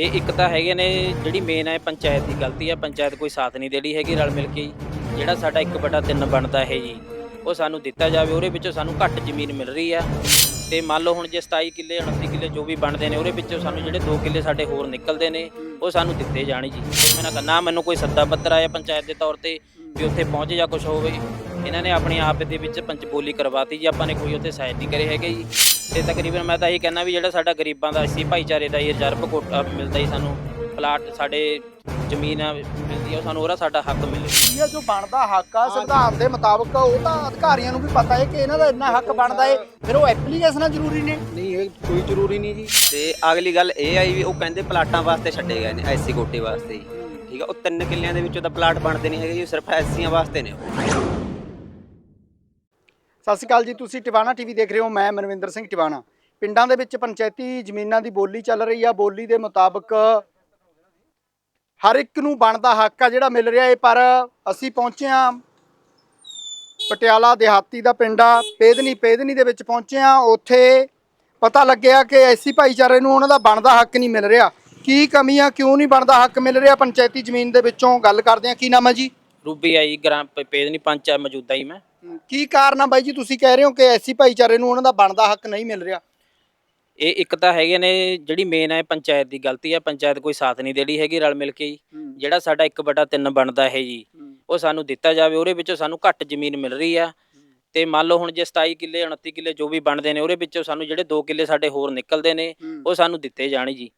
ਇਹ ਇੱਕ ਤਾਂ ਹੈਗੇ ਨੇ ਜਿਹੜੀ ਮੇਨ ਹੈ ਪੰਚਾਇਤ ਦੀ ਗਲਤੀ ਹੈ ਪੰਚਾਇਤ ਕੋਈ ਸਾਥ ਨਹੀਂ ਦੇ ਰਹੀ ਹੈਗੀ ਰਲ ਮਿਲ ਕੇ ਜਿਹੜਾ ਸਾਡਾ 1 ਬਟਾ 3 ਬਣਦਾ ਹੈ ਜੀ, ਉਹ ਸਾਨੂੰ ਦਿੱਤਾ ਜਾਵੇ, ਉਹਦੇ ਵਿੱਚੋਂ ਸਾਨੂੰ ਘੱਟ ਜ਼ਮੀਨ ਮਿਲ ਰਹੀ ਆ। ਤੇ ਮੰਨ ਲਓ ਹੁਣ ਜੇ 27 ਕਿੱਲੇ 29 ਕਿੱਲੇ ਜੋ ਵੀ ਬਣਦੇ ਨੇ, ਉਹਦੇ ਵਿੱਚੋਂ ਸਾਨੂੰ ਜਿਹੜੇ 2 ਕਿੱਲੇ ਸਾਡੇ ਹੋਰ ਨਿਕਲਦੇ ਨੇ, ਉਹ ਸਾਨੂੰ ਦਿੱਤੇ ਜਾਣੇ ਜੀ। ਮੈਂ ਨਾ ਨਾ ਮੈਨੂੰ ਕੋਈ ਸੱਦਾ ਪੱਤਰ ਆਇਆ ਪੰਚਾਇਤ ਦੇ ਤੌਰ ਤੇ ਵੀ ਉੱਥੇ ਪਹੁੰਚੇ ਜਾਂ ਕੁਝ ਹੋਵੇ। ਇਹਨਾਂ ਨੇ ਆਪਣੇ ਆਪ ਦੇ ਵਿੱਚ ਪੰਚ ਬੋਲੀ ਕਰਵਾਤੀ ਜੀ ਆਪਾਂ ਨੇ ਕੋਈ ਉੱਥੇ ਸਾਇਦ ਨਹੀਂ ਕਰੇ ਹੈਗੇ ਜੀ। ਤੇ ਤਕਰੀਬਨ ਮੈਂ ਤਾਂ ਇਹ ਕਹਿੰਦਾ ਵੀ ਜਿਹੜਾ ਸਾਡਾ ਗਰੀਬਾਂ ਦਾ ਅਸੀਂ ਭਾਈਚਾਰੇ ਦਾ ਇਹ ਰਿਜ਼ਰਵ ਕੋਟਾ ਮਿਲਦਾ ਹੀ ਸਾਨੂੰ ਪਲਾਟ ਸਾਡੇ ਜ਼ਮੀਨ ਆ ਮਿਲਦੀ ਆ ਉਹ ਸਾਨੂੰ ਉਹਦਾ ਸਾਡਾ ਹੱਕ ਮਿਲੇ। ਇਹ ਜੋ ਬਣਦਾ ਹੱਕ ਆ ਸੰਵਿਧਾਨ ਦੇ ਮੁਤਾਬਕ ਉਹ ਤਾਂ ਅਧਿਕਾਰੀਆਂ ਨੂੰ ਵੀ ਪਤਾ ਹੈ ਕਿ ਇਹਨਾਂ ਦਾ ਇੰਨਾ ਹੱਕ ਬਣਦਾ ਹੈ। ਫਿਰ ਉਹ ਐਪਲੀਕੇਸ਼ਨਾਂ ਜ਼ਰੂਰੀ ਨੇ? ਨਹੀਂ ਇਹ ਕੋਈ ਜ਼ਰੂਰੀ ਨਹੀਂ ਜੀ। ਤੇ ਅਗਲੀ ਗੱਲ ਇਹ ਆਈ ਵੀ ਉਹ ਕਹਿੰਦੇ ਪਲਾਟਾਂ ਵਾਸਤੇ ਛੱਡੇ ਗਏ ਨੇ ਐਸੀ ਕੋਟੇ ਵਾਸਤੇ ਹੀ ਠੀਕ ਆ ਉਹ ਤਿੰਨ ਕਿੱਲਿਆਂ ਦੇ ਵਿੱਚੋਂ ਤਾਂ ਪਲਾਟ ਬਣਦੇ ਨਹੀਂ ਹੈਗੇ ਜੀ ਸਿਰਫ ਐਸੀਆਂ ਵਾਸਤੇ ਨੇ ਉਹ। ਸਤਿ ਸ਼੍ਰੀ ਅਕਾਲ ਜੀ, ਤੁਸੀਂ ਟਿਵਾਣਾ ਟੀਵੀ ਦੇਖ ਰਹੇ ਹੋ, ਮੈਂ ਮਨਵਿੰਦਰ ਸਿੰਘ ਟਿਵਾਣਾ। ਪਿੰਡਾਂ ਦੇ ਵਿੱਚ ਪੰਚਾਇਤੀ ਜ਼ਮੀਨਾਂ ਦੀ ਬੋਲੀ ਚੱਲ ਰਹੀ ਆ, ਬੋਲੀ ਦੇ ਮੁਤਾਬਕ ਹਰ ਇੱਕ ਨੂੰ ਬਣਦਾ ਹੱਕ ਆ ਜਿਹੜਾ ਮਿਲ ਰਿਹਾ ਏ, ਪਰ ਅਸੀਂ ਪਹੁੰਚੇ ਆ ਪਟਿਆਲਾ ਦਿਹਾਤੀ ਦਾ ਪਿੰਡ ਆ, ਪੇਦਨੀ ਪੇਦਨੀ ਦੇ ਵਿੱਚ ਪਹੁੰਚੇ ਆ ਉੱਥੇ ਪਤਾ ਲੱਗਿਆ ਕਿ ਐਸੀ ਭਾਈਚਾਰੇ ਨੂੰ ਉਹਨਾਂ ਦਾ ਬਣਦਾ ਹੱਕ ਨਹੀਂ ਮਿਲ ਰਿਹਾ। ਕੀ ਕਮੀ ਆ, ਕਿਉਂ ਨਹੀਂ ਬਣਦਾ ਹੱਕ ਮਿਲ ਰਿਹਾ ਪੰਚਾਇਤੀ ਜ਼ਮੀਨ ਦੇ ਵਿੱਚੋਂ? ਗੱਲ ਕਰਦੇ ਆ ਕੀ ਨਾਮ ਹੈ ਜੀ? ਰੂਬੀ ਆਈ ਗ੍ਰਾਮ ਪ- ਪੇਦਨੀ ਪੰਚ ਆ, ਮੌਜੂਦਾ ਹੀ ਮੈਂ। ਕੀ ਕਾਰਨ ਆ ਬਾਈ ਜੀ? ਤੁਸੀਂ ਕਹਿ ਰਹੇ ਹੋ ਕਿ ਐਸੀ ਭਾਈਚਾਰੇ ਨੂੰ ਉਹਨਾਂ ਦਾ ਬਣਦਾ ਹੱਕ ਨਹੀਂ ਮਿਲ ਰਿਹਾ। ਇਹ ਇੱਕ ਤਾਂ ਹੈਗੇ ਨੇ ਜਿਹੜੀ ਮੇਨ ਹੈ ਪੰਚਾਇਤ ਦੀ ਗਲਤੀ ਹੈ ਪੰਚਾਇਤ ਕੋਈ ਸਾਥ ਨਹੀਂ ਦੇ ਰਹੀ ਹੈਗੀ ਰਲ ਮਿਲ ਕੇ ਜੀ ਜਿਹੜਾ ਸਾਡਾ 1 ਬਟਾ 3 ਬਣਦਾ ਹੈ ਜੀ ਉਹ ਸਾਨੂੰ ਦਿੱਤਾ ਜਾਵੇ ਉਹਦੇ ਵਿੱਚੋਂ ਸਾਨੂੰ ਘੱਟ ਜ਼ਮੀਨ ਮਿਲ ਰਹੀ ਆ। ਤੇ ਮੰਨ ਲਓ ਹੁਣ ਜੇ 27 ਕਿੱਲੇ 29 ਕਿੱਲੇ ਜੋ ਵੀ ਬਣਦੇ ਨੇ ਉਹਦੇ ਵਿੱਚੋਂ ਸਾਨੂੰ ਜਿਹੜੇ 2 ਕਿੱਲੇ ਸਾਡੇ ਹੋਰ ਨਿਕਲਦੇ ਨੇ ਉਹ ਸਾਨੂੰ ਦਿੱਤੇ ਜਾਣ ਜੀ।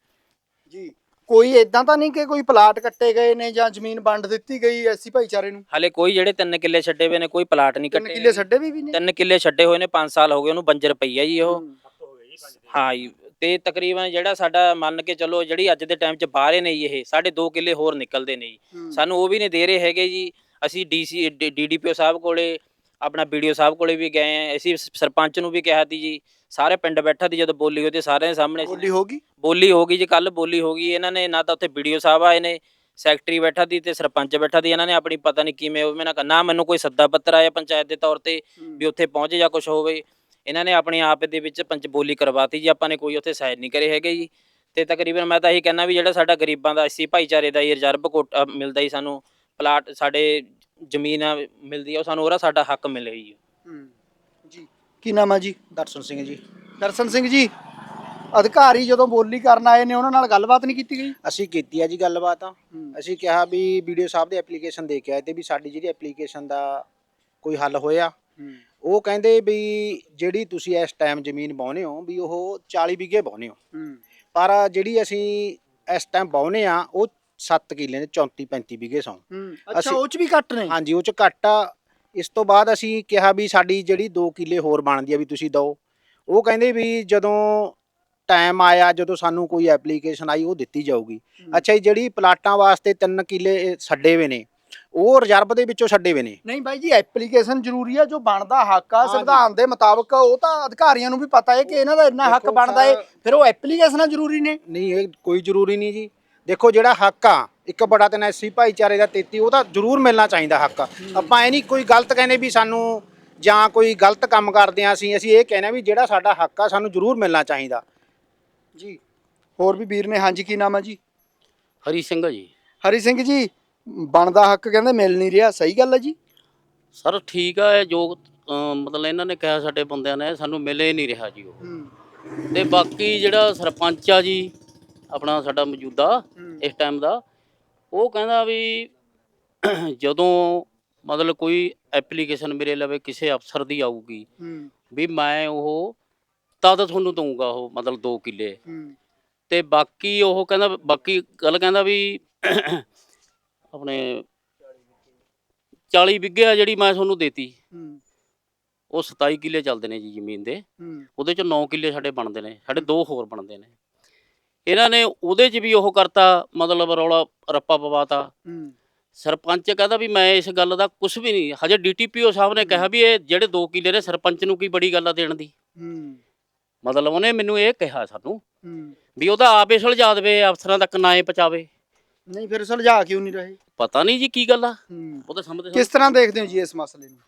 ਜੀ। ਕੋਈ ਇਦਾਂ ਤਾਂ ਨਹੀਂ ਕਿ ਕੋਈ ਪਲਾਟ ਕੱਟੇ ਗਏ ਨੇ ਜਾਂ ਜ਼ਮੀਨ ਵੰਡ ਦਿੱਤੀ ਗਈ ਐਸੀ ਭਾਈਚਾਰੇ ਨੂੰ? ਹਾਲੇ ਕੋਈ ਜਿਹੜੇ 3 ਕਿੱਲੇ ਛੱਡੇ ਹੋਏ ਨੇ ਕੋਈ ਪਲਾਟ ਨਹੀਂ ਤਿੰਨ ਕੱਟੇ ਕਿੱਲੇ ਛੱਡੇ ਵੀ ਵੀ ਨੇ? ਤਿੰਨ ਕਿੱਲੇ ਛੱਡੇ ਹੋਏ ਨੇ 5 ਸਾਲ ਹੋ ਗਏ ਉਹਨੂੰ ਬੰਜਰ ਪਈ ਆ ਜੀ ਉਹ। ਹਾਂ। ਜੀ ਤੇ ਤਕਰੀਬਨ ਜਿਹੜਾ ਸਾਡਾ ਮੰਨ ਕੇ ਚੱਲੋ ਜਿਹੜੀ ਅੱਜ ਦੇ ਟਾਈਮ 'ਚ ਬਾਹਰੇ ਨੇ ਜੀ ਇਹ ਸਾਡੇ 2 ਕਿੱਲੇ ਹੋਰ ਨਿਕਲਦੇ ਨੇ ਜੀ। ਸਾਨੂੰ ਉਹ ਵੀ ਨਹੀਂ ਦੇ ਰਹੇ ਹੈਗੇ ਜੀ। ਅਸੀਂ ਡੀਸੀ ਡੀਡੀਪੀਓ ਸਾਹਿਬ ਕੋਲੇ ਆਪਣਾ ਵੀਡੀਓ ਸਾਹਿਬ ਕੋਲੇ ਵੀ ਗਏ ਆ। ਅਸੀਂ ਸਰਪੰਚ ਨੂੰ ਵੀ ਕਿਹਾ ਤੀ ਜੀ ਸਾਰੇ ਪਿੰਡ ਬੈਠਾ ਦੀ ਜਦੋਂ ਬੋਲੀ ਹੋਈ ਤੇ ਸਾਰਿਆਂ ਦੇ ਸਾਹਮਣੇ ਬੋਲੀ ਹੋਗੀ ਬੋਲੀ ਹੋ ਗਈ ਜੀ ਕੱਲ ਬੋਲੀ ਹੋ ਗਈ। ਇਹਨਾਂ ਨੇ ਨਾ ਤਾਂ ਉੱਥੇ ਵੀਡੀਓ ਸਾਹਿਬ ਆਏ ਨੇ ਸੈਕਟਰੀ ਬੈਠਾ ਦੀ ਤੇ ਸਰਪੰਚ ਬੈਠਾ ਦੀ ਇਹਨਾਂ ਨੇ ਆਪਣੀ ਪਤਾ ਨਹੀਂ ਕਿਵੇਂ ਉਹ ਮੈਂ ਨਾ ਮੈਨੂੰ ਕੋਈ ਸੱਦਾ ਪੱਤਰ ਆਇਆ ਪੰਚਾਇਤ ਦੇ ਤੌਰ ਤੇ ਵੀ ਉੱਥੇ ਪਹੁੰਚੇ ਜਾਂ ਕੁਝ ਹੋਵੇ। ਇਹਨਾਂ ਨੇ ਆਪਣੇ ਆਪ ਦੇ ਵਿੱਚ ਪੰਚ ਬੋਲੀ ਕਰਵਾਤੀ ਜੀ। ਆਪਾਂ ਨੇ ਕੋਈ ਉੱਥੇ ਸਾਇਨ ਨਹੀਂ ਕਰੇ ਹੈਗੇ ਜੀ। ਤੇ ਤਕਰੀਬਨ ਮੈਂ ਤਾਂ ਇਹੀ ਕਹਿੰਦਾ ਵੀ ਜਿਹੜਾ ਸਾਡਾ ਗਰੀਬਾਂ ਦਾ ਅਸੀਂ ਭਾਈਚਾਰੇ ਦਾ ਇਹ ਰਿਜ਼ਰਵ ਕੋਟਾ ਮਿਲਦਾ ਹੀ ਸਾਨੂੰ। ਪਲਾਟ ਸਾਡੇ ਜ਼ਮੀਨ ਆ ਮਿਲਦੀ ਆ ਉਹ ਸਾਨੂੰ ਉਹਦਾ ਸਾਡਾ ਹੱਕ ਮਿਲੇ ਜੀ। ਜੀ। ਕੀ ਨਾਮ ਹੈ ਜੀ? ਦਰਸ਼ਨ ਸਿੰਘ ਜੀ। ਦਰਸ਼ਨ ਸਿੰਘ ਜੀ ਅਧਿਕਾਰੀ ਜਦੋਂ ਬੋਲੀ ਕਰਨ ਆਏ ਨੇ ਉਹਨਾਂ ਨਾਲ ਗੱਲਬਾਤ ਨਹੀਂ ਕੀਤੀ ਗਈ? ਅਸੀਂ ਕੀਤੀ ਆ ਜੀ ਗੱਲਬਾਤ। ਅਸੀਂ ਕਿਹਾ ਵੀ ਵੀਡੀਓ ਸਾਹਿਬ ਦੇ ਐਪਲੀਕੇਸ਼ਨ ਦੇ ਕੇ ਆਏ ਤੇ ਵੀ ਸਾਡੀ ਜਿਹੜੀ ਐਪਲੀਕੇਸ਼ਨ ਦਾ ਕੋਈ ਹੱਲ ਹੋਇਆ। ਉਹ ਕਹਿੰਦੇ ਵੀ ਜਿਹੜੀ ਤੁਸੀਂ ਇਸ ਟਾਈਮ ਜ਼ਮੀਨ ਬਾਉਨੇ ਹੋ ਵੀ ਉਹ 40 ਵਿਗੇ ਬਾਉਨੇ ਹੋ। ਪਰ ਜਿਹੜੀ ਅਸੀਂ ਇਸ ਟਾਈਮ ਬਾਉਨੇ ਆ ਉਹ 7 ਕਿੱਲੇ ਨੇ 34 35 ਵਿਗੇ ਸੌ। ਅੱਛਾ ਅਸੀਂ- ਉਹ ਚ ਵੀ ਘੱਟ ਨੇ? ਹਾਂਜੀ ਉਹ ਚ ਘੱਟ ਆ। ਇਸ ਤੋਂ ਬਾਅਦ ਅਸੀਂ ਕਿਹਾ ਵੀ ਸਾਡੀ ਜਿਹੜੀ 2 ਕਿੱਲੇ ਹੋਰ ਬਣਦੀ ਆ ਵੀ ਤੁਸੀਂ ਦਿਓ। ਉਹ ਕਹਿੰਦੇ ਵੀ ਜਦੋਂ ਟਾਈਮ ਆਇਆ ਜਦੋਂ ਸਾਨੂੰ ਕੋਈ ਐਪਲੀਕੇਸ਼ਨ ਆਈ ਉਹ ਦਿੱਤੀ ਜਾਊਗੀ। ਅੱਛਾ ਜੀ ਜਿਹੜੀ ਪਲਾਟਾਂ ਵਾਸਤੇ 3 ਕਿੱਲੇ ਛੱਡੇ ਹੋਏ ਨੇ ਉਹ ਰਿਜ਼ਰਵ ਦੇ ਵਿੱਚੋਂ ਛੱਡੇ ਹੋਏ ਨੇ। ਨਹੀਂ ਬਾਈ ਜੀ ਐਪਲੀਕੇਸ਼ਨ ਜ਼ਰੂਰੀ ਆ ਜੋ ਬਣਦਾ ਹੱਕ ਆ। ਸੰਵਿਧਾਨ ਦੇ ਮੁਤਾਬਕ ਉਹ ਤਾਂ ਅਧਿਕਾਰੀਆਂ ਨੂੰ ਵੀ ਪਤਾ ਹੈ ਕਿ ਇਹਨਾਂ ਦਾ ਇੰਨਾ ਹੱਕ ਦੇਖੋ ਬਣਦਾ ਹੈ ਸਰ- ਫਿਰ ਉਹ ਐਪਲੀਕੇਸ਼ਨਾਂ ਜ਼ਰੂਰੀ ਨੇ। ਨਹੀਂ ਇਹ ਕੋਈ ਜ਼ਰੂਰੀ ਨਹੀਂ ਜੀ। ਦੇਖੋ ਜਿਹੜਾ ਹੱਕ ਆ ਇੱਕ ਬੜਾ ਤਿੰਨ ਐਸੀ ਭਾਈਚਾਰੇ ਦਾ 33 ਉਹ ਤਾਂ ਜ਼ਰੂਰ ਮਿਲਣਾ ਚਾਹੀਦਾ ਹੱਕ ਆਪਾਂ ਐ ਨਹੀਂ ਕੋਈ ਗਲਤ ਕਹਿੰਦੇ ਵੀ ਸਾਨੂੰ ਜਾਂ ਕੋਈ ਗਲਤ ਕੰਮ ਕਰਦੇ ਆ ਅਸੀਂ ਅਸੀਂ ਇਹ ਕਹਿੰਦੇ ਵੀ ਜਿਹੜਾ ਸਾਡਾ ਹੱਕ ਆ ਸਾਨੂੰ ਜ਼ਰੂਰ ਮਿਲਣਾ ਚਾਹੀਦਾ। ਜੀ ਹੋਰ ਵੀ ਵੀਰ ਨੇ ਹਾਂਜੀ ਕੀ ਨਾਮ ਹੈ ਜੀ? ਹਰੀ ਸਿੰਘ ਜੀ। ਹਰੀ ਸਿੰਘ ਜੀ ਬਣਦਾ ਹੱਕ ਕਹਿੰਦੇ ਮਿਲ ਨਹੀਂ ਰਿਹਾ ਸਹੀ ਗੱਲ ਹੈ ਜੀ? ਸਰ ਠੀਕ ਆ ਇਹ ਜੋ ਅਮ, ਮਤਲਬ ਇਹਨਾਂ ਨੇ ਕਿਹਾ ਸਾਡੇ ਬੰਦਿਆਂ ਨੇ ਸਾਨੂੰ ਮਿਲੇ ਨਹੀਂ ਰਿਹਾ ਜੀ ਉਹ। ਤੇ ਬਾਕੀ ਜਿਹੜਾ ਸਰਪੰਚ ਆ ਜੀ ਆਪਣਾ ਸਾਡਾ ਮੌਜੂਦਾ ਇਸ ਟਾਈਮ ਦਾ ਉਹ ਕਹਿੰਦਾ ਵੀ ਜਦੋਂ ਮਤਲਬ ਕੋਈ ਐਪਲੀਕੇਸ਼ਨ ਮੇਰੇ ਲਵੇ ਕਿਸੇ ਅਫਸਰ ਦੀ ਆਊਗੀ ਵੀ ਮੈਂ ਉਹ ਤਦ ਤੁਹਾਨੂੰ ਦਊਂਗਾ ਉਹ ਮਤਲਬ 2 ਕਿੱਲੇ। ਤੇ ਬਾਕੀ ਉਹ ਕਹਿੰਦਾ ਬਾਕੀ ਗੱਲ ਕਹਿੰਦਾ ਵੀ ਆਪਣੇ 40 ਵਿਗੇ ਆ ਜਿਹੜੀ ਮੈਂ ਤੁਹਾਨੂੰ ਦੇਤੀ। ਉਹ 27 ਕਿੱਲੇ ਚੱਲਦੇ ਨੇ ਜੀ ਜ਼ਮੀਨ ਦੇ। ਉਹਦੇ ਚ 9 ਕਿੱਲੇ ਸਾਡੇ ਬਣਦੇ ਨੇ ਸਾਡੇ ਦੋ ਹੋਰ ਬਣਦੇ ਨੇ। ਇਹਨਾਂ ਨੇ ਉਹਦੇ ਚ ਵੀ ਉਹ ਕਰਤਾ ਮਤਲਬ ਰੌਲਾ ਰੱਪਾ ਪਵਾਤਾ। ਸਰਪੰਚ ਕਹਿੰਦਾ ਵੀ ਮੈਂ ਇਸ ਗੱਲ ਦਾ ਕੁਝ ਵੀ ਨਹੀਂ ਹਜੇ ਡੀਟੀਪੀਓ ਸਾਹਿਬ ਨੇ ਕਿਹਾ ਵੀ ਇਹ ਜਿਹੜੇ 2 ਕਿੱਲੇ ਨੇ ਸਰਪੰਚ ਨੂੰ ਕੀ ਬੜੀ ਗੱਲ ਆ ਦੇਣ ਦੀ। ਮਤਲਬ ਉਹਨੇ ਮੈਨੂੰ ਇਹ ਕਿਹਾ ਸਾਨੂੰ ਵੀ ਉਹਦਾ ਆਪ ਹੀ ਸੁਲਝਾ ਦੇਵੇ ਅਫਸਰਾਂ ਤੱਕ ਨਾ ਇਹ ਪਹੁੰਚਾਵੇ। ਨਹੀਂ ਫਿਰ ਸੁਲਝਾ ਕਿਉਂ ਨਹੀਂ ਰਹੇ? ਪਤਾ ਨਹੀਂ ਜੀ ਕੀ ਗੱਲ ਆ। ਉਹ ਤਾਂ ਸਮਝਦੇ ਕਿਸ ਤਰ੍ਹਾਂ ਦੇਖਦੇ ਹੋ ਜੀ ਇਸ ਮਸਲੇ ਨੂੰ?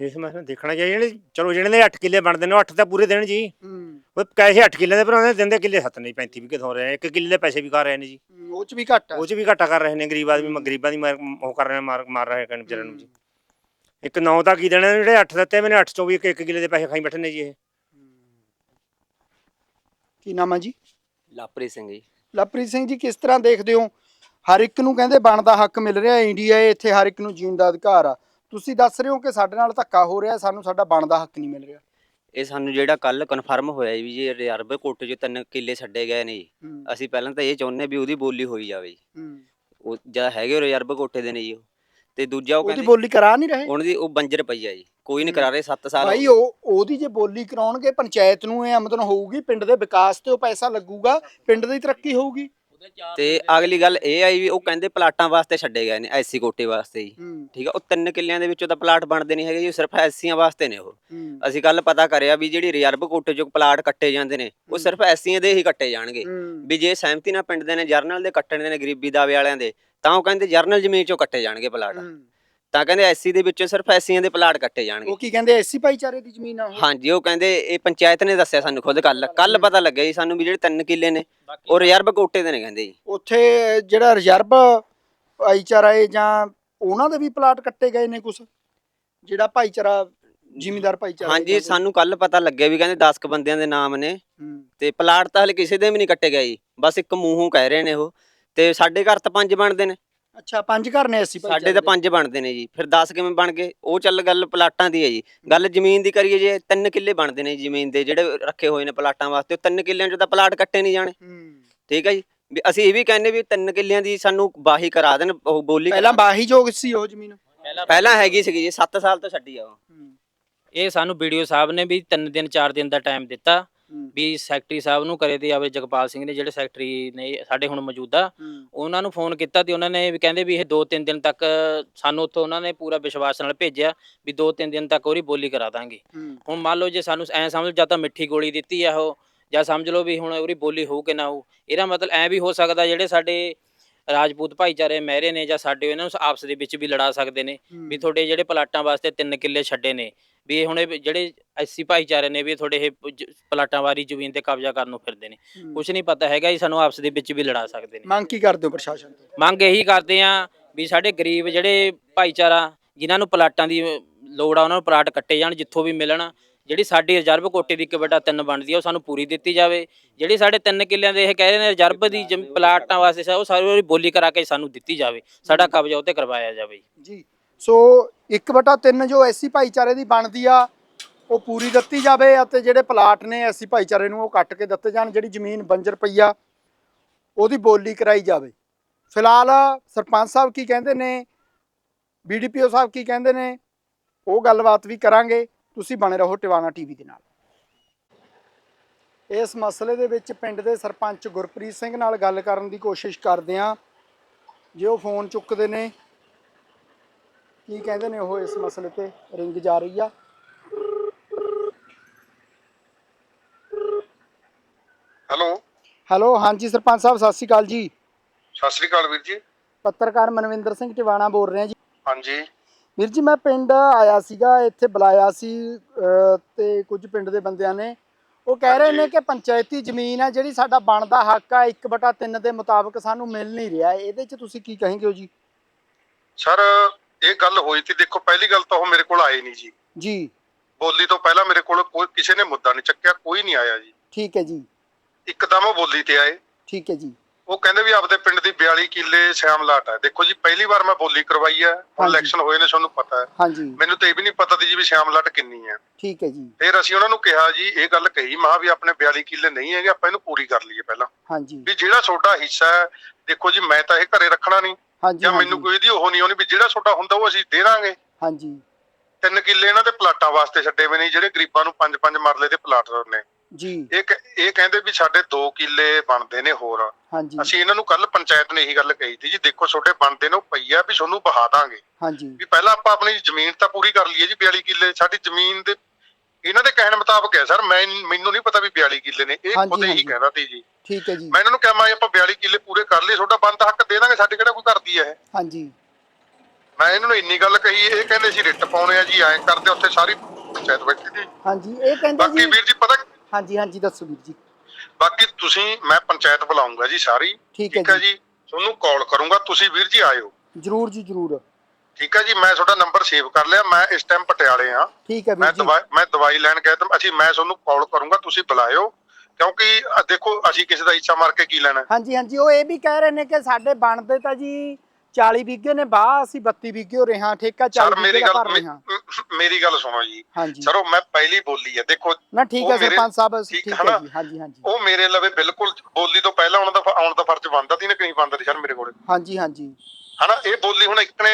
ਇਸ ਨੂੰ ਦੇਖਣਾ ਚਾਹੀਦਾ ਜਿਹੜੇ ਚਲੋ ਜਿਹੜੇ ਦੇ 8 ਕਿੱਲੇ ਬਣਦੇ ਨੇ ਉਹ 8 ਤਾਂ ਪੂਰੇ ਦੇਣ ਜੀ। ਹੂੰ। ਉਹ ਪੈਸੇ 8 ਕਿੱਲੇ ਦੇ ਭਰਾਉਂਦੇ ਦਿੰਦੇ ਕਿੱਲੇ 7 ਨਹੀਂ 35 ਵੀ ਕਿਥੋਂ ਰਹੇ ਇੱਕ ਕਿੱਲੇ ਦੇ ਪੈਸੇ ਵੀ ਖਾ ਰਹੇ ਨੇ ਜੀ। ਉਹ ਚ ਵੀ ਘੱਟ ਉਹ ਚ ਵੀ ਘਾਟਾ ਕਰ ਰਹੇ ਨੇ ਗਰੀਬ ਆਦਮੀ ਗਰੀਬਾਂ ਦੀ ਮਾਰ- ਉਹ ਕਰ ਰਹੇ ਨੇ ਮਾਰ ਮਾਰ ਰਹੇ ਨੇ ਵਿਚਾਰਿਆਂ ਨੂੰ ਜੀ। ਇੱਕ 9 ਤਾਂ ਕੀ ਦੇਣਾ ਜਿਹੜੇ 8 ਦਿੱਤੇ ਮੈਨੇ 8 ਚੋਂ ਵੀ ਕਿੱਲੇ ਦੇ ਪੈਸੇ ਖਾਈ ਬੈਠੇ ਨੇ ਜੀ ਇਹ। ਕੀ ਨਾਮ ਹੈ ਜੀ? ਲਾਪ੍ਰੀਤ ਸਿੰਘ ਜੀ। ਲਵਪ੍ਰੀਤ ਸਿੰਘ ਜੀ ਕਿਸ ਤਰ੍ਹਾਂ ਦੇਖਦੇ ਹੋ? ਹਰ ਇੱਕ ਨੂੰ ਕਹਿੰਦੇ ਬਣਦਾ ਹੱਕ ਮਿਲ ਰਿਹਾ ਇੰਡੀਆ ਹੈ ਇੱਥੇ ਹਰ ਇੱਕ ਨੂੰ ਜੀਣ ਦਾ ਅਧਿਕਾਰ ਆ। ਤੁਸੀਂ ਦੱਸ ਰਹੇ ਹੋ ਕਿ ਸਾਡੇ ਨਾਲ ਧੱਕਾ ਹੋ ਰਿਹਾ ਸਾਨੂੰ ਸਾਡਾ ਬਣਦਾ ਹੱਕ ਨਹੀਂ ਮਿਲ ਰਿਹਾ। ਇਹ ਸਾਨੂੰ ਜਿਹੜਾ ਕੱਲ ਕਨਫਰਮ ਹੋਇਆ ਜੀ ਵੀ ਜੇ ਰਿਜ਼ਰਵ ਕੋਟੇ 'ਚ ਤਿੰਨ ਕਿੱਲੇ ਛੱਡੇ ਗਏ ਨੇ ਜੀ। ਹੂੰ। ਅਸੀਂ ਪਹਿਲਾਂ ਤਾਂ ਇਹ ਚਾਹੁੰਦੇ ਵੀ ਉਹਦੀ ਬੋਲੀ ਹੋਈ ਜਾਵੇ ਜੀ। ਹੂੰ। ਉਹ ਜਦ ਹੈਗੇ ਰਿਜ਼ਰਵ ਕੋਟੇ ਦੇ ਨੇ ਜੀ ਉਹ। ਤੇ ਦੂਜਾ ਉਹ ਉਹਦੀ ਕਹਿੰਦੇ ਬੋਲੀ ਕਰਾ ਨਹੀਂ ਰਹੇ? ਉਹਨਾਂ ਦੀ ਉਹ ਬੰਜਰ ਪਈ ਆ ਜੀ। ਕੋਈ ਨਹੀਂ ਕਰਾ ਰਹੇ 7 ਸਾਲ ਭਾਈ ਉਹ ਉਹਦੀ ਜੇ ਬੋਲੀ ਕਰਾਉਣਗੇ ਪੰਚਾਇਤ ਨੂੰ ਇਹ ਆਮਦਨ ਹੋਊਗੀ ਪਿੰਡ ਦੇ ਵਿਕਾਸ ਤੇ ਉਹ ਪੈਸਾ ਲੱਗੂਗਾ ਪਿੰਡ ਦੀ ਤਰੱਕੀ ਹੋਊਗੀ। ਤੇ ਅਗਲੀ ਗੱਲ ਇਹ ਆਈ ਵੀ ਉਹ ਕਹਿੰਦੇ ਪਲਾਟਾਂ ਵਾਸਤੇ ਛੱਡੇ ਗਏ ਨੇ ਐਸੀ ਕੋਟੇ ਵਾਸਤੇ ਜੀ ਹੂੰ। ਠੀਕ ਆ ਉਹ ਤਿੰਨ ਕਿੱਲਿਆਂ ਦੇ ਵਿੱਚੋਂ ਤਾਂ ਪਲਾਟ ਬਣਦੇ ਨਹੀਂ ਹੈਗੇ ਜੀ ਉਹ ਸਿਰਫ ਐਸੀਆਂ ਵਾਸਤੇ ਨੇ ਉਹ। ਹੂੰ। ਅਸੀਂ ਕੱਲ ਪਤਾ ਕਰਿਆ ਵੀ ਜਿਹੜੀ ਰਿਜ਼ਰਵ ਕੋਟੇ 'ਚੋਂ ਪਲਾਟ ਕੱਟੇ ਜਾਂਦੇ ਨੇ ਉਹ ਸਿਰਫ ਐਸੀਆਂ ਦੇ ਹੀ ਕੱਟੇ ਜਾਣਗੇ। ਹੂੰ। ਵੀ ਜੇ ਸਹਿਮਤੀ ਨਾਲ ਪਿੰਡ ਦੇ ਨੇ ਜਰਨਲ ਦੇ ਕੱਟਣ ਦੇ ਨੇ ਗਰੀਬੀ ਦਾਵੇ ਵਾਲਿਆਂ ਦੇ ਤਾਂ ਉਹ ਕਹਿੰਦੇ ਜਰਨਲ ਜ਼ਮੀਨ 'ਚੋਂ ਕੱਟੇ ਜਾਣਗੇ ਪਲਾਟ। ਹੂੰ। ਤਾਂ ਕਹਿੰਦੇ ਐਸੀ ਦੇ ਵਿੱਚੋਂ ਸਿਰਫ ਐਸੀਆਂ ਦੇ ਪਲਾਟ ਕੱਟੇ ਜਾਣਗੇ। ਉਹ ਕੀ ਕਹਿੰਦੇ ਐਸੀ ਭਾਈਚਾਰੇ ਦੀ ਜ਼ਮੀਨ ਆ ਉਹ? ਹਾਂਜੀ ਉਹ ਕਹਿੰਦੇ ਇਹ ਪੰਚਾਇਤ ਨੇ ਦੱਸਿਆ ਸਾਨੂੰ ਖੁਦ ਕੱਲ ਕੱਲ ਪਤਾ ਲੱਗਿਆ ਜੀ ਸਾਨੂੰ ਵੀ ਜਿਹੜੇ ਤਿੰਨ ਕਿੱਲੇ ਨੇ ਉਹ ਰਿਜ਼ਰਵ ਕੋਟੇ ਦੇ ਨੇ ਕਹਿੰਦੇ ਜੀ। ਉੱਥੇ ਜਿਹੜਾ ਰਿਜ਼ਰਵ ਭਾਈਚਾਰਾ ਹੈ ਜਾਂ ਉਹਨਾਂ ਦੇ ਵੀ ਪਲਾਟ ਕੱਟੇ ਗਏ ਨੇ ਕੁਛ? ਜਿਹੜਾ ਭਾਈਚਾਰਾ ਜ਼ਿਮੀਂਦਾਰ ਭਾਈਚਾਰਾ ਹਾਂਜੀ। ਸਾਨੂੰ ਕੱਲ ਪਤਾ ਲੱਗਿਆ ਵੀ ਕਹਿੰਦੇ 10 ਕ ਬੰਦਿਆਂ ਦੇ ਨਾਮ ਨੇ। ਤੇ ਪਲਾਟ ਤਾਂ ਹਲੇ ਕਿਸੇ ਦੇ ਵੀ ਨਹੀਂ ਕੱਟੇ ਗਏ ਜੀ। ਬਸ ਇੱਕ ਮੂੰਹੋਂ ਕਹਿ ਰਹੇ ਨੇ ਉਹ। ਤੇ ਸਾਡੇ ਘਰ ਤਾਂ ਪੰਜ ਬਣਦੇ ਨੇ। ਅੱਛਾ ਪੰਜ ਘਰ ਨੇ ਐਸੀ ਸਾਡੇ ਤਾਂ ਦੇ। ਪੰਜ ਬਣਦੇ ਨੇ ਜੀ ਫਿਰ 10 ਕਿਵੇਂ ਬਣ ਗਏ? ਉਹ ਚੱਲ ਗੱਲ ਪਲਾਟਾਂ ਦੀ ਹੈ ਜੀ। ਗੱਲ ਜ਼ਮੀਨ ਦੀ ਕਰੀਏ ਜੇ ਤਿੰਨ ਕਿੱਲੇ ਬਣਦੇ ਨੇ ਜ਼ਮੀਨ ਦੇ ਜਿਹੜੇ ਰੱਖੇ ਹੋਏ ਨੇ ਪਲਾਟਾਂ ਵਾਸਤੇ ਉਹ ਤਿੰਨ ਕਿੱਲਿਆਂ 'ਚ ਤਾਂ ਪਲਾਟ ਕੱਟੇ ਨਹੀਂ ਜਾਣੇ। ਠੀਕ ਹੈ ਜੀ? ਵੀ ਅਸੀਂ ਇਹ ਵੀ ਕਹਿੰਦੇ ਵੀ ਤਿੰਨ ਕਿੱਲਿਆਂ ਦੀ ਸਾਨੂੰ ਬਾਹੀ ਕਰਾ ਦੇਣ ਉਹ ਬੋਲੀ ਪਹਿਲਾਂ ਬਾਹੀ ਜੋਗ ਸੀ ਉਹ ਜ਼ਮੀਨ। ਪਹਿਲਾਂ ਹੈਗੀ ਸੀਗੀ ਜੀ 7 ਸਾਲ ਤੋਂ ਛੱਡੀ ਆ ਉਹ। ਇਹ ਸਾਨੂੰ ਵੀਡੀਓ ਸਾਹਿਬ ਨੇ ਵੀ 3 ਦਿਨ 4 ਦਿਨ ਦਾ ਟਾਈਮ ਦਿੱਤਾ। ਵੀ ਸੈਕਟਰੀ ਸਾਹਿਬ ਨੂੰ ਕਰੇ ਤੇ ਆਵੇ ਜਗਪਾਲ ਸਿੰਘ ਨੇ ਜਿਹੜੇ ਸੈਕਟਰੀ ਨੇ ਸਾਡੇ ਹੁਣ ਮੌਜੂਦਾ ਉਹਨਾਂ ਨੂੰ ਫੋਨ ਕੀਤਾ ਤੇ ਉਹਨਾਂ ਨੇ ਵੀ ਕਹਿੰਦੇ ਵੀ ਇਹ 2-3 ਦਿਨ ਤੱਕ ਸਾਨੂੰ ਉੱਥੋਂ ਉਹਨਾਂ ਨੇ ਪੂਰਾ ਵਿਸ਼ਵਾਸ ਨਾਲ ਭੇਜਿਆ ਵੀ 2-3 ਦਿਨ ਤੱਕ ਉਹਦੀ ਬੋਲੀ ਕਰਾ ਦਾਂਗੇ। ਹੁਣ ਮੰਨ ਲਓ ਜੇ ਸਾਨੂੰ ਐ ਸਮਝ ਜਾਂ ਤਾਂ ਮਿੱਠੀ ਗੋਲੀ ਦਿੱਤੀ ਆ ਉਹ ਜਾਂ ਸਮਝ ਲਓ ਵੀ ਹੁਣ ਉਹਦੀ ਬੋਲੀ ਹੋਊ ਕਿ ਨਾ ਹੋਊ ਇਹਦਾ ਮਤਲਬ ਐ ਵੀ ਹੋ ਸਕਦਾ ਜਿਹੜੇ ਸਾਡੇ ਰਾਜਪੂਤ ਭਾਈਚਾਰੇ ਮਹਿਰੇ ਨੇ ਜਾਂ ਸਾਡੇ ਇਹਨਾਂ ਨੂੰ ਆਪਸ ਦੇ ਵਿੱਚ ਵੀ ਲੜਾ ਸਕਦੇ ਨੇ ਵੀ ਤੁਹਾਡੇ ਜਿਹੜੇ ਪਲਾਟਾਂ ਵਾਸਤੇ ਤਿੰਨ ਕਿੱਲੇ ਛੱਡੇ ਨੇ ਵੀ ਇਹ ਹੁਣ ਇਹ ਜਿਹੜੇ ਐਸੀ ਭਾਈਚਾਰੇ ਨੇ ਵੀ ਤੁਹਾਡੇ ਇਹ ਜ- ਪਲਾਟਾਂ ਵਾਰੀ ਜ਼ਮੀਨ ਤੇ ਕਬਜ਼ਾ ਕਰਨ ਨੂੰ ਫਿਰਦੇ ਨੇ। ਕੁਝ ਨਹੀਂ ਪਤਾ ਹੈਗਾ ਜੀ ਸਾਨੂੰ ਆਪਸ ਦੇ ਵਿੱਚ ਵੀ ਲੜਾ ਸਕਦੇ ਨੇ। ਮੰਗ ਕੀ ਕਰਦੇ ਹੋ ਪ੍ਰਸ਼ਾਸਨ ਤੋਂ? ਮੰਗ ਇਹੀ ਕਰਦੇ ਆ ਵੀ ਸਾਡੇ ਗਰੀਬ ਜਿਹੜੇ ਭਾਈਚਾਰਾ ਜਿਨ੍ਹਾਂ ਨੂੰ ਪਲਾਟਾਂ ਦੀ ਅਹ, ਲੋੜ ਆ ਉਹਨਾਂ ਨੂੰ ਪਲਾਟ ਕੱਟੇ ਜਾਣ ਜਿੱਥੋਂ ਵੀ ਮਿਲਣ। ਜਿਹੜੀ ਸਾਡੀ ਰਿਜ਼ਰਵ ਕੋਟੇ ਦੀ ਇੱਕ ਬਟਾ ਤਿੰਨ ਬਣਦੀ ਆ ਉਹ ਸਾਨੂੰ ਪੂਰੀ ਦਿੱਤੀ ਜਾਵੇ। ਜਿਹੜੀ ਸਾਡੇ ਤਿੰਨ ਕਿੱਲਿਆਂ ਦੇ ਇਹ ਕਹਿ ਰਹੇ ਨੇ ਰਿਜ਼ਰਵ ਦੀ ਜ਼ਮ- ਪਲਾਟਾਂ ਵਾਸਤੇ ਸਾ- ਉਹ ਸਾਰੀ ਉਹਦੀ ਬੋਲੀ ਕਰਾ ਕੇ ਸਾਨੂੰ ਦਿੱਤੀ ਜਾਵੇ। ਸਾਡਾ ਕਬਜ਼ਾ ਉੱਤੇ ਕਰਵਾਇਆ ਜਾਵੇ ਜੀ। ਸੋ 1/3 ਜੋ ਐਸੀ ਭਾਈਚਾਰੇ ਦੀ ਬਣਦੀ ਆ, ਉਹ ਪੂਰੀ ਦਿੱਤੀ ਜਾਵੇ ਅਤੇ ਜਿਹੜੇ ਪਲਾਟ ਨੇ ਐਸੀ ਭਾਈਚਾਰੇ ਨੂੰ ਉਹ ਕੱਟ ਕੇ ਦਿੱਤੇ ਜਾਣ, ਜਿਹੜੀ ਜ਼ਮੀਨ ਬੰਜਰ ਪਈ ਆ, ਉਹਦੀ ਬੋਲੀ ਕਰਾਈ ਜਾਵੇ। ਫਿਲਹਾਲ ਸਰਪੰਚ ਸਾਹਿਬ ਕੀ ਕਹਿੰਦੇ ਨੇ ਬੀਡੀਪੀਓ ਸਾਹਿਬ ਕੀ ਕਹਿੰਦੇ ਨੇ, ਉਹ ਗੱਲਬਾਤ ਵੀ ਕਰਾਂਗੇ। ਤੁਸੀਂ ਬਣੇ ਰਹੋ ਟਿਵਾਣਾ ਟੀਵੀ ਦੇ ਨਾਲ। ਇਸ ਮਸਲੇ ਦੇ ਵਿੱਚ ਪਿੰਡ ਦੇ ਸਰਪੰਚ ਗੁਰਪ੍ਰੀਤ ਸਿੰਘ ਨਾਲ ਗੱਲ ਕਰਨ ਦੀ ਕੋਸ਼ਿਸ਼ ਕਰਦੇ ਆ। ਜੇ ਉਹ ਫੋਨ ਚੁੱਕਦੇ ਨੇ ਕੀ ਕਹਿੰਦੇ ਨੇ ਉਹ ਇਸ ਮਸਲੇ ਤੇ ਰਿੰਗ ਜਾ ਰਹੀ ਆ? ਹੈਲੋ। ਹੈਲੋ ਹਾਂਜੀ ਸਰਪੰਚ ਸਾਹਿਬ ਸਤਿ ਸ਼੍ਰੀ ਅਕਾਲ ਜੀ। ਸਤਿ ਸ੍ਰੀ ਅਕਾਲ ਵੀਰ ਜੀ। ਪੱਤਰਕਾਰ ਮਨਵਿੰਦਰ ਸਿੰਘ ਟਿਵਾਣਾ ਬੋਲ ਰਿਹਾ ਜੀ। ਹਾਂਜੀ। ਵੀਰ ਜੀ ਮੈਂ ਪਿੰਡ ਆਇਆ ਸੀਗਾ ਇੱਥੇ ਬੁਲਾਇਆ ਸੀ ਤੇ ਕੁਝ ਪਿੰਡ ਦੇ ਬੰਦਿਆਂ ਨੇ। ਉਹ ਕਹਿ ਰਹੇ ਨੇ ਕਿ ਪੰਚਾਇਤੀ ਜ਼ਮੀਨ ਹੈ ਜਿਹੜੀ ਸਾਡਾ ਬਣਦਾ ਹੱਕ ਆ 1/3 ਦੇ ਮੁਤਾਬਕ ਸਾਨੂੰ ਮਿਲ ਨਹੀਂ ਰਿਹਾ। ਇਹਦੇ 'ਚ ਤੁਸੀਂ ਕੀ ਕਹੋਗੇ ਹੋ ਜੀ? ਸਰ ਇਹ ਗੱਲ ਹੋਈ ਸੀ ਦੇਖੋ ਪਹਿਲੀ ਗੱਲ ਤਾਂ ਉਹ ਮੇਰੇ ਕੋਲ ਆਏ ਨਹੀਂ ਜੀ। ਜੀ। ਬੋਲੀ ਤੋਂ ਪਹਿਲਾਂ ਮੇਰੇ ਕੋਲ ਕੋਈ ਕਿਸੇ ਨੇ ਮੁੱਦਾ ਨਹੀਂ ਚੱਕਿਆ ਕੋਈ ਨਹੀਂ ਆਇਆ ਜੀ। ਠੀਕ ਹੈ ਜੀ। ਇੱਕਦਮ ਉਹ ਬੋਲੀ ਤੇ ਆਏ। ਠੀਕ ਹੈ ਜੀ। ਉਹ ਕਹਿੰਦੇ ਵੀ ਆਪਦੇ ਪਿੰਡ ਦੀ 42 ਕਿੱਲੇ ਸ਼ਾਮਲਾਟ ਹੈ। ਦੇਖੋ ਜੀ ਪਹਿਲੀ ਵਾਰ ਮੈਂ ਬੋਲੀ ਕਰਵਾਈ ਹੈ। ਹੁਣ ਹਾਂਜੀ। ਇਲੈਕਸ਼ਨ ਹੋਏ ਨੇ ਤੁਹਾਨੂੰ ਪਤਾ ਹੈ। ਹਾਂਜੀ। ਮੈਨੂੰ ਤਾਂ ਇਹ ਵੀ ਨਹੀਂ ਪਤਾ ਸੀ ਜੀ ਵੀ ਸ਼ਾਮਲਾਟ ਕਿੰਨੀ ਹੈ। ਠੀਕ ਹੈ ਜੀ। ਫਿਰ ਅਸੀਂ ਉਹਨਾਂ ਨੂੰ ਕਿਹਾ ਜੀ ਇਹ ਗੱਲ ਕਹੀ ਮਹਾ ਵੀ ਆਪਣੇ 42 ਕਿੱਲੇ ਨਹੀਂ ਹੈਗੇ ਆਪਾਂ ਇਹਨੂੰ ਪੂਰੀ ਕਰ ਲਈਏ ਪਹਿਲਾਂ। ਹਾਂਜੀ। ਵੀ ਜਿਹੜਾ ਤੁਹਾਡਾ ਹਿੱਸਾ ਹੈ ਦੇਖੋ ਜੀ ਮੈਂ ਤਾਂ ਇਹ ਘਰੇ ਰੱਖਣਾ ਨਹੀਂ। ਹਾਂਜੀ ਜਾਂ ਮੈਨੂੰ ਕੋਈ ਇਹਦੀ ਉਹ ਨਹੀਂ ਆਉਣੀ ਵੀ ਜਿਹੜਾ ਤੁਹਾਡਾ ਹੁੰਦਾ ਉਹ ਅਸੀਂ ਦੇ ਦਾਂਗੇ ਹਾਂਜੀ। ਤਿੰਨ ਕਿੱਲੇ ਇਹਨਾਂ ਦੇ ਪਲਾਟਾਂ ਵਾਸਤੇ ਛੱਡੇ ਹੋਏ ਨੇ ਜਿਹੜੇ ਗਰੀਬਾਂ ਨੂੰ ਪੰਜ ਪੰਜ ਮਰਲੇ ਦੇ ਪਲਾਟ ਨੇ। ਜੀ। ਇਹ ਇਹ ਕਹਿੰਦੇ ਵੀ ਸਾਡੇ 2 ਕਿੱਲੇ ਬਣਦੇ ਨੇ ਹੋਰ। ਹਾਂਜੀ। ਅਸੀਂ ਇਹਨਾਂ ਨੂੰ ਕੱਲ ਪੰਚਾਇਤ ਨੇ ਇਹੀ ਗੱਲ ਕਹੀ ਸੀ ਜੀ ਦੇਖੋ ਤੁਹਾਡੇ ਬਣਦੇ ਨੇ ਉਹ ਪਈ ਆ ਵੀ ਤੁਹਾਨੂੰ ਬਹਾ ਦਾਂਗੇ। ਹਾਂਜੀ। ਵੀ ਪਹਿਲਾਂ ਆਪਾਂ ਆਪਣੀ ਜ਼ਮੀਨ ਤਾਂ ਪੂਰੀ ਕਰ ਲਈਏ ਜੀ 42 ਕਿੱਲੇ ਸਾਡੀ ਜ਼ਮੀਨ ਦੇ ਇਹਨਾਂ ਦੇ ਕਹਿਣ ਮੁਤਾਬਕ ਹੈ ਸਰ ਮੈਂ ਮੈਨੂੰ ਨਹੀਂ ਪਤਾ ਵੀ 42 ਕਿੱਲੇ ਨੇ ਇਹ ਖੁਦ ਇਹੀ ਹਾਂਜੀ। ਕਹਿੰਦਾ ਸੀ ਜੀ। ਠੀਕ ਹੈ ਜੀ। ਮੈਂ ਇਹਨਾਂ ਨੂੰ ਕਿਹਾ ਮੈਂ ਆਪਾਂ 42 ਕਿੱਲੇ ਪੂਰੇ ਕਰ ਲਏ ਤੁਹਾਡਾ ਬੰਦ ਹੱਕ ਦੇ ਦਾਂਗੇ ਸਾਡੇ ਕਿਹੜਾ ਕੋਈ ਕਰਦੀ ਹੈ ਇਹ? ਹਾਂਜੀ। ਮੈਂ ਇਹਨਾਂ ਨੂੰ ਇੰਨੀ ਗੱਲ ਕਹੀ ਇਹ ਕਹਿੰਦੇ ਸੀ ਰਿਟ ਪਾਉਣੇ ਆ ਜੀ ਐਂ ਕਰਦੇ ਉੱਥੇ ਸਾਰੀ ਪੰਚਾਇਤ ਬੈਠੀ ਸੀ। ਹਾਂਜੀ ਇਹ ਕਹਿੰਦੇ ਬਾਕੀ ਜੀ ਵੀਰ ਜੀ ਪਤਾ ਹਾਂਜੀ ਹਾਂਜੀ ਦੱਸੋ ਵੀਰ ਜੀ। ਬਾਕੀ ਤੁਸੀਂ ਮੈਂ ਪੰਚਾਇਤ ਬੁਲਾਉਂਗਾ ਜੀ ਸਾਰੀ। ਠੀਕ ਹੈ ਜੀ। ਤੁਹਾਨੂੰ ਕਾਲ ਕਰੂੰਗਾ ਤੁਸੀਂ ਵੀਰ ਜੀ ਆਇਓ। ਜਰੂਰ ਜੀ ਜਰੂਰ। ਠੀਕ ਹੈ ਜੀ ਮੈਂ ਤੁਹਾਡਾ ਨੰਬਰ ਸੇਵ ਕਰ ਲਿਆ ਮੈਂ ਇਸ ਟਾਈਮ ਪਟਿਆਲੇ ਆ ਠੀਕ ਹੈ ਮੈਂ ਵੀਰ ਜੀ ਮੈਂ ਦਵਾਈ ਲੈਣ ਗਿਆ ਤਾਂ ਅਸੀਂ ਮੈਂ ਤੁਹਾਨੂੰ ਕਾਲ ਕਰੂੰਗਾ ਤੁਸੀਂ ਬੁਲਾਇਓ। ਕਿਉਂਕਿ ਅ, ਦੇਖੋ ਅਸੀਂ ਕਿਸੇ ਦਾ ਇੱਛਾ ਮਾਰ ਕੇ ਕੀ ਲੈਣਾ? ਹਾਂਜੀ ਹਾਂਜੀ ਉਹ ਇਹ ਵੀ ਕਹਿ ਰਹੇ ਨੇ ਕਿ ਸਾਡੇ ਬਣਦੇ ਤਾਂ ਜੀ 40 ਵਿਗੇ ਨੇ ਬਾਹ ਅਸੀਂ 32 ਵਿਗੇ ਹੋ ਰਹੇ ਹਾਂ ਠੇਕਾ ਸਰ 40 ਮੇਰੀ ਵਿਗੇ ਦਾ ਗੱਲ ਰਹੇ। ਹਾਂ ਮੇ- ਮੇਰੀ ਗੱਲ ਸੁਣੋ ਜੀ। ਹਾਂਜੀ। ਸਰੋ ਮੈਂ ਪਹਿਲੀ ਬੋਲੀ ਹੈ ਦੇਖੋ ਨਾ ਠੀਕ ਉਹ ਹੈ ਮੇਰੇ- ਸਰਪੰਚ ਸਾਹਿਬ ਠੀਕ ਠੀਕ ਹੈ ਨਾ? ਜੀ ਹਾਂਜੀ ਹਾਂਜੀ। ਉਹ ਮੇਰੇ ਲਵੇ ਬਿਲਕੁਲ ਬੋਲੀ ਤੋਂ ਪਹਿਲਾਂ ਆਉਣ ਦਾ ਫ- ਆਉਣ ਦਾ ਫਰਜ਼ ਬਣਦਾ ਸੀ ਨਾ ਕਿ ਨਹੀਂ ਬਣਦਾ ਸੀ ਸਰ ਮੇਰੇ ਕੋਲੇ। ਹਾਂਜੀ ਹਾਂਜੀ। ਹਨਾ ਇਹ ਬੋਲੀ ਹੁਣ ਇੱਕਨੇ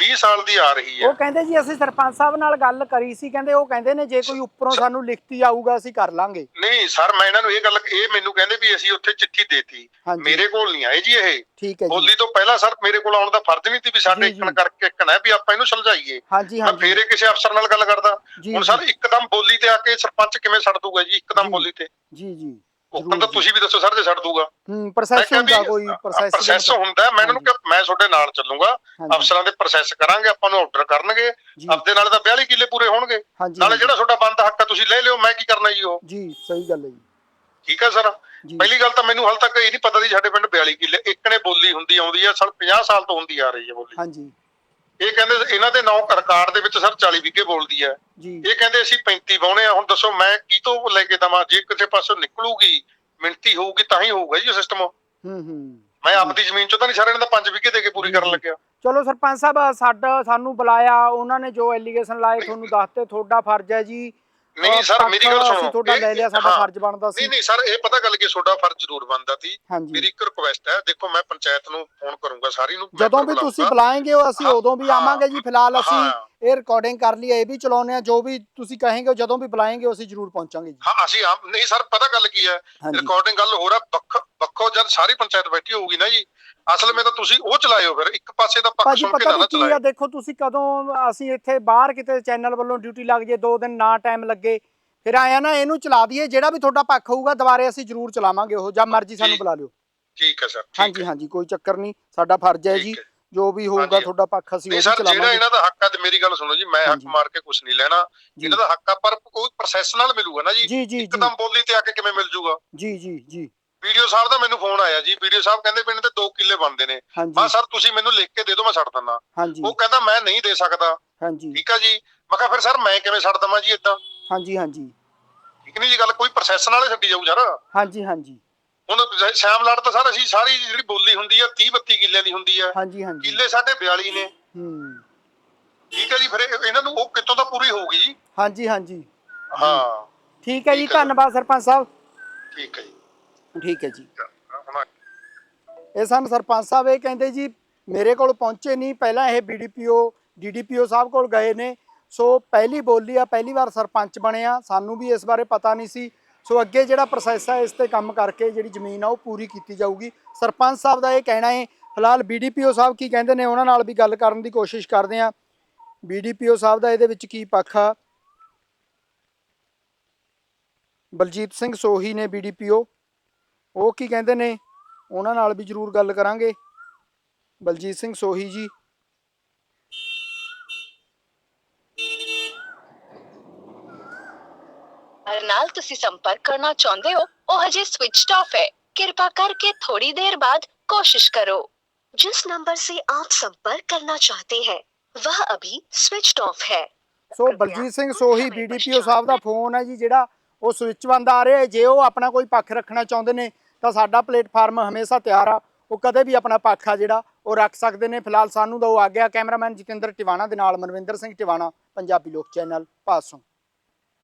20 ਸਾਲ ਦੀ ਆ ਰਹੀ ਹੈ। ਉਹ ਕਹਿੰਦੇ ਜੀ ਅਸੀਂ ਸਰਪੰਚ ਸਾਹਿਬ ਨਾਲ ਗੱਲ ਕਰੀ ਸੀ ਕਹਿੰਦੇ ਉਹ ਕਹਿੰਦੇ ਨੇ ਜੇ ਕੋਈ ਉੱਪਰੋਂ ਸਾਨੂੰ ਲਿਖਤੀ ਆਊਗਾ ਅਸੀਂ ਕਰ ਲਾਂਗੇ। ਨਹੀਂ ਸਰ ਮੈਂ ਇਹਨਾਂ ਨੂੰ ਇਹ ਗੱਲ ਇਹ ਮੈਨੂੰ ਕਹਿੰਦੇ ਵੀ ਅਸੀਂ ਉੱਥੇ ਚਿੱਠੀ ਦੇਤੀ। ਹਾਂਜੀ। ਮੇਰੇ ਕੋਲ ਨਹੀਂ ਆਏ ਜੀ ਇਹ। ਠੀਕ ਹੈ ਜੀ। ਬੋਲੀ ਤੋਂ ਪਹਿਲਾਂ ਸਰ ਮੇਰੇ ਕੋਲ ਆਉਣ ਦਾ ਫਰਜ਼ ਨਹੀਂ ਸੀ ਵੀ ਸਾਡੇ ਜੀ, ਜੀ। ਇੱਕਣ ਕਰਕੇ ਇੱਕਣ ਹੈ ਵੀ ਆਪਾਂ ਇਹਨੂੰ ਸਮਝਾਈਏ ਹਾਂਜੀ ਮੈਂ ਹਾਂਜੀ। ਫੇਰੇ ਕਿਸੇ ਅਫਸਰ ਨਾਲ ਗੱਲ ਕਰਦਾ। ਜੀ ਹੁਣ ਸਰ ਇੱਕਦਮ ਬੋਲੀ ਤੇ ਆ ਕੇ ਸਰਪੰਚ ਕਿਵੇਂ ਛੱਡ ਦੂਗਾ ਜੀ ਇੱਕਦਮ ਜੀ। ਬੋਲੀ ਤੇ। ਜੀ ਜੀ। ਉੱਪਰ ਤਾਂ ਤੁਸੀਂ ਵੀ ਦੱਸੋ ਸਰ ਜੇ ਛੱਡ ਦੂਗਾ ਹੂੰ ਪ੍ਰੋਸੈਸ ਹੁੰਦਾ ਕੋਈ ਪ੍ਰੋਸੈਸ ਪ੍ਰੋਸੈਸ ਹੁੰਦਾ ਹੈ, ਮੈਂ ਇਹਨਾਂ ਨੂੰ ਕਿਹਾ ਮੈਂ ਤੁਹਾਡੇ ਨਾਲ ਚੱਲੂਗਾ। ਅਫਸਰਾਂ ਦੇ ਪ੍ਰੋਸੈਸ ਕਰਾਂਗੇ ਆਪਾਂ ਨੂੰ ਆਰਡਰ ਕਰਨਗੇ। ਹਫ਼ਤੇ ਨਾਲ ਤਾਂ 42 ਕਿੱਲੇ ਪੂਰੇ ਹੋਣਗੇ। ਨਾਲੇ ਜਿਹੜਾ ਤੁਹਾਡਾ ਬੰਦ ਹੱਕ ਆ ਤੁਸੀਂ ਲੈ ਲਿਓ ਮੈਂ ਕੀ ਕਰਨਾ ਜੀ ਉਹ? ਜੀ ਸਹੀ ਗੱਲ ਹੈ ਜੀ। ਠੀਕ ਹੈ ਸਰ? ਪਹਿਲੀ ਗੱਲ ਤਾਂ ਮੈਨੂੰ ਹਾਲ ਤੱਕ ਇਹ ਨਹੀਂ ਪਤਾ ਸੀ ਸਾਡੇ ਪਿੰਡ 42 ਕਿੱਲੇ। ਇੱਕ ਨੇ ਬੋਲੀ ਹੁੰਦੀ ਆਉਂਦੀ ਆ ਸਾਲ 50 ਸਾਲ ਤੋਂ ਹੁੰਦੀ ਆ ਰਹੀ ਹੈ ਬੋਲੀ। ਹਾਂਜੀ। ਇਹ ਕਹਿੰਦੇ ਇਹਨਾਂ ਦੇ ਨੌ ਰਿਕਾਰਡ ਦੇ ਵਿੱਚ ਸਰ 40 ਵਿਗੇ ਬੋਲਦੀ ਹੈ। ਇਹ ਕਹਿੰਦੇ ਅਸੀਂ 35 ਬਾਉਣੇ ਆ ਹੁਣ ਦੱਸੋ ਮੈਂ ਕੀ ਤੋਂ ਲੈ ਕੇ ਦਵਾਂ? ਜੇ ਕਿਸੇ ਪਾਸੋਂ ਨਿਕਲੂਗੀ ਮਿੰਤੀ ਹੋਊਗੀ ਤਾਂ ਹੀ ਹੋਊਗਾ ਜੀ ਸਿਸਟਮ ਹੂੰ ਹੂੰ। ਮੈਂ ਆਪਦੀ ਜ਼ਮੀਨ ਚੋਂ ਤਾਂ ਨਹੀਂ ਸਾਰਿਆਂ ਦਾ 5 ਵਿਗੇ ਦੇ ਕੇ ਪੂਰੀ ਕਰਨ ਲੱਗਿਆ। ਚਲੋ ਸਰਪੰਚ ਸਾਹਿਬ ਸਾਡਾ ਸਾਨੂੰ ਬੁਲਾਇਆ ਉਹਨਾਂ ਨੇ ਜੋ ਐਲੀਗੇਸ਼ਨ ਲਾਏ ਤੁਹਾਨੂੰ ਦੱਸਤੇ ਤੁਹਾਡਾ ਫਰਜ਼ ਹੈ ਜੀ। ਨਹੀਂ ਸਰ ਮੇਰੀ ਗੱਲ ਸੁਣੋ। ਤੁਹਾਡਾ ਲੈ ਲਿਆ ਸਾਡਾ। ਫਰਜ਼ ਬਣਦਾ ਸੀ। ਨਹੀਂ ਨਹੀਂ ਸਰ ਇਹ ਪਤਾ ਗੱਲ ਕੀ ਤੁਹਾਡਾ ਫਰਜ਼ ਜ਼ਰੂਰ ਬਣਦਾ ਸੀ। ਮੇਰੀ ਇੱਕ ਰਿਕੁਐਸਟ ਹੈ ਦੇਖੋ ਮੈਂ ਪੰਚਾਇਤ ਨੂੰ ਫੋਨ ਕਰੂੰਗਾ ਸਾਰੀ ਨੂੰ ਜਦੋਂ ਵੀ ਤੁਸੀਂ। ਬੁਲਾਏਂਗੇ ਉਹ ਅਸੀਂ ਉਦੋਂ ਵੀ ਆਵਾਂਗੇ ਜੀ ਫਿਲਹਾਲ ਅਸੀਂ। ਇਹ ਰਿਕਾਰਡਿੰਗ ਕਰ ਲਈ ਇਹ ਵੀ ਚਲਾਉਨੇ ਆ ਜੋ ਵੀ ਤੁਸੀਂ ਕਹੇਂਗੇ ਜਦੋਂ ਵੀ ਬੁਲਾਏਂਗੇ ਅਸੀਂ ਜ਼ਰੂਰ ਪਹੁੰਚਾਂਗੇ ਜੀ। ਹਾਂ ਅਸੀਂ ਨਹੀਂ ਸਰ ਪਤਾ ਗੱਲ ਕੀ ਹੈ ਰਿਕਾਰਡਿੰਗ ਗੱਲ ਹੋ ਰਿਹਾ ਵੱਖ ਵੱਖੋ ਜਦ ਸਾਰੀ ਪੰਚਾਇਤ ਬੈਠੀ ਹੋਊਗੀ ਨਾ ਜੀ ਅਸਲ ਵਿੱਚ ਤਾਂ ਤੁਸੀਂ ਉਹ ਚਲਾਇਓ ਫਿਰ ਇੱਕ ਪਾਸੇ ਦਾ ਪੱਖ ਸੁਣ ਕੇ ਨਾ ਚਲਾਇਓ। ਦੇਖੋ ਤੁਸੀਂ ਕਦੋਂ ਅਸੀਂ ਇੱਥੇ ਬਾਹਰ ਕਿਤੇ ਚੈਨਲ ਵੱਲੋਂ ਡਿਊਟੀ ਲੱਗ ਜੇ ਦੋ ਦਿਨ ਨਾ ਟਾਈਮ ਲੱਗੇ ਫਿਰ ਆਇਆ ਨਾ ਇਹਨੂੰ ਚਲਾ ਦਈਏ ਜਿਹੜਾ ਵੀ ਤੁਹਾਡਾ ਪੱਖ ਹੋਊਗਾ ਦੁਬਾਰੇ ਅਸੀਂ ਜ਼ਰੂਰ ਚਲਾਵਾਂਗੇ ਉਹ ਜਾਂ ਮਰਜ਼ੀ ਸਾਨੂੰ। ਬੁਲਾ ਲਿਓ। ਠੀਕ ਹੈ ਸਰ ਹਾਂਜੀ ਹਾਂਜੀ ਕੋਈ ਚੱਕਰ ਨਹੀਂ ਸਾਡਾ ਫਰਜ਼ ਹੈ ਜੀ। ਜੋ ਵੀ ਹੋਊਗਾ। ਤੁਹਾਡਾ ਪੱਖ ਅਸੀਂ ਉਹ ਸਰ ਜਿਹੜਾ ਚਲਾਵਾਂਗੇ। ਇਹਨਾਂ ਦਾ ਹੱਕ ਹੈ ਤੇ ਮੇਰੀ ਗੱਲ ਸੁਣੋ ਜੀ ਮੈਂ ਹੱਕ। ਮਾਰ ਕੇ ਕੁਝ ਨਹੀਂ ਲੈਣਾ। ਇਹਨਾਂ ਦਾ ਹੱਕ ਆ ਪਰ ਕੋਈ ਪ੍ਰੋਸੈਸ ਨਾਲ ਮਿਲੂਗਾ ਨਾ ਜੀ। ਇੱਕਦਮ ਬੋਲੀ ਤੇ ਆ ਕੇ ਕਿਵੇਂ ਮਿਲ ਜੂਗਾ? ਜੀ ਜੀ ਜੀ। ਵੀਡੀਓ ਸਾਹਿਬ ਦਾ ਮੈਨੂੰ ਫੋਨ ਆਇਆ ਜੀ ਵੀਡੀਓ ਸਾਹਿਬ ਕਹਿੰਦੇ ਪਿੰਡ ਤੇ 2 ਕਿੱਲੇ ਬਣਦੇ ਨੇ। ਮੈਂ ਸਰ ਤੁਸੀਂ ਮੈਨੂੰ ਲਿਖ ਕੇ ਦੇ ਦਿਓ ਮੈਂ ਛੱਡ ਦਿੰਦਾ। ਉਹ ਕਹਿੰਦਾ ਮੈਂ ਨਹੀਂ ਦੇ ਸਕਦਾ। ਹਾਂਜੀ। ਠੀਕ ਆ ਜੀ। ਮੈਂ ਕਿਹਾ ਫਿਰ ਸਰ ਮੈਂ ਕਿਵੇਂ ਛੱਡ ਦਵਾਂ ਜੀ ਇਦਾਂ ਹਾਂਜੀ ਹਾਂਜੀ। ਠੀਕ ਨਹੀਂ ਜੀ ਗੱਲ ਕੋਈ ਪ੍ਰੋਸੈਸ ਨਾਲ ਹੀ ਛੱਡੀ ਜਾਊ ਯਾਰ ਹਾਂਜੀ ਹਾਂਜੀ। ਹੁਣ ਸ਼ਾਮ ਲਾਟ ਤਾਂ ਸਰ ਅਸੀਂ ਸਾਰੀ ਜਿਹੜੀ ਬੋਲੀ ਹੁੰਦੀ ਆ 30 32 ਕਿੱਲਿਆਂ ਦੀ ਹੁੰਦੀ ਆ। ਹਾਂਜੀ ਹਾਂਜੀ। ਕਿੱਲੇ ਸਾਡੇ 42 ਨੇ। ਹੂੰ। ਠੀਕ ਹੈ ਜੀ ਫਿਰ ਇਹ- ਇਹਨਾਂ ਨੂੰ ਉਹ ਕਿੱਥੋਂ ਤਾਂ ਪੂਰੀ ਹੋਊਗੀ ਜੀ? ਹਾਂਜੀ ਹਾਂਜੀ। ਹਾਂ। ਠੀਕ ਹੈ ਜੀ। ਧੰਨਵਾਦ ਸਰਪੰਚ ਸਾਹਿਬ। ਠੀਕ ਹੈ ਠੀਕ ਹੈ ਜੀ। ਹੁਣ ਇਹ ਸਨ ਸਰਪੰਚ ਸਾਹਿਬ ਇਹ ਕਹਿੰਦੇ ਜੀ, ਮੇਰੇ ਕੋਲ ਪਹੁੰਚੇ ਨਹੀਂ, ਪਹਿਲਾਂ ਇਹ ਬੀਡੀਪੀਓ ਡੀਡੀਪੀਓ ਸਾਹਿਬ ਕੋਲ ਗਏ ਨੇ। ਸੋ ਪਹਿਲੀ ਬੋਲੀ ਆ, ਪਹਿਲੀ ਵਾਰ ਸਰਪੰਚ ਬਣਿਆ ਸਾਨੂੰ ਵੀ ਇਸ ਬਾਰੇ ਪਤਾ ਨਹੀਂ ਸੀ। ਸੋ ਅੱਗੇ ਜਿਹੜਾ ਪ੍ਰੋਸੈਸ ਹੈ ਇਸ ਤੇ ਕੰਮ ਕਰਕੇ ਜਿਹੜੀ ਜ਼ਮੀਨ ਆ, ਉਹ ਪੂਰੀ ਕੀਤੀ ਜਾਊਗੀ। ਸਰਪੰਚ ਸਾਹਿਬ ਦਾ ਇਹ ਕਹਿਣਾ ਹੈ ਫਿਲਹਾਲ ਬੀਡੀਪੀਓ ਸਾਹਿਬ ਕੀ ਕਹਿੰਦੇ ਨੇ, ਉਹਨਾਂ ਨਾਲ ਵੀ ਗੱਲ ਕਰਨ ਦੀ ਕੋਸ਼ਿਸ਼ ਕਰਦੇ ਆ। ਬੀਡੀਪੀਓ ਸਾਹਿਬ ਦਾ ਇਹਦੇ ਵਿੱਚ ਕੀ ਪੱਖ ਆ? ਬਲਜੀਤ ਸਿੰਘ ਸੋਹੀ ਨੇ ਬੀਡੀਪੀਓ ਉਹ ਕੀ ਕਹਿੰਦੇ ਨੇ ਉਹਨਾਂ ਨਾਲ ਵੀ ਜ਼ਰੂਰ ਗੱਲ ਕਰਾਂਗੇ ਬਲਜੀਤ ਸਿੰਘ ਸੋਹੀ ਜੀ ਨੰਬਰ ਨਾਲ ਤੁਸੀਂ ਸੰਪਰਕ ਕਰਨਾ ਚਾਹੁੰਦੇ ਹੋ ਉਹ ਹਜੇ ਸਵਿਚਡ ਆਫ ਹੈ कृपा करके थोड़ी देर बाद कोशिश करो जिस नंबर से आप संपर्क करना चाहते हैं वह अभी स्विच्ड ऑफ है ਸੋ ਬਲਜੀਤ ਸਿੰਘ ਸੋਹੀ ਬੀਡੀਪੀਓ ਸਾਹਿਬ ਦਾ ਫੋਨ ਹੈ ਜੀ ਜਿਹੜਾ ਉਹ ਸਵਿਚ ਬੰਦ ਆ ਰਿਹਾ ਹੈ। ਜੇ ਉਹ ਆਪਣਾ ਕੋਈ ਪੱਖ ਰੱਖਣਾ ਚਾਹੁੰਦੇ ਨੇ ਤਾਂ ਸਾਡਾ ਪਲੇਟਫਾਰਮ ਹਮੇਸ਼ਾ ਤਿਆਰ ਆ। ਉਹ ਕਦੇ ਵੀ ਆਪਣਾ ਪੱਖ ਆ ਜਿਹੜਾ, ਉਹ ਰੱਖ ਸਕਦੇ ਨੇ। ਫਿਲਹਾਲ ਸਾਨੂੰ ਦੋ ਆ ਗਿਆ ਕੈਮਰਾਮੈਨ ਜਤਿੰਦਰ ਟਿਵਾਣਾ ਦੇ ਨਾਲ ਮਨਵਿੰਦਰ ਸਿੰਘ ਟਿਵਾਣਾ, ਪੰਜਾਬੀ ਲੋਕ ਚੈਨਲ, ਪਾਸੋਂ।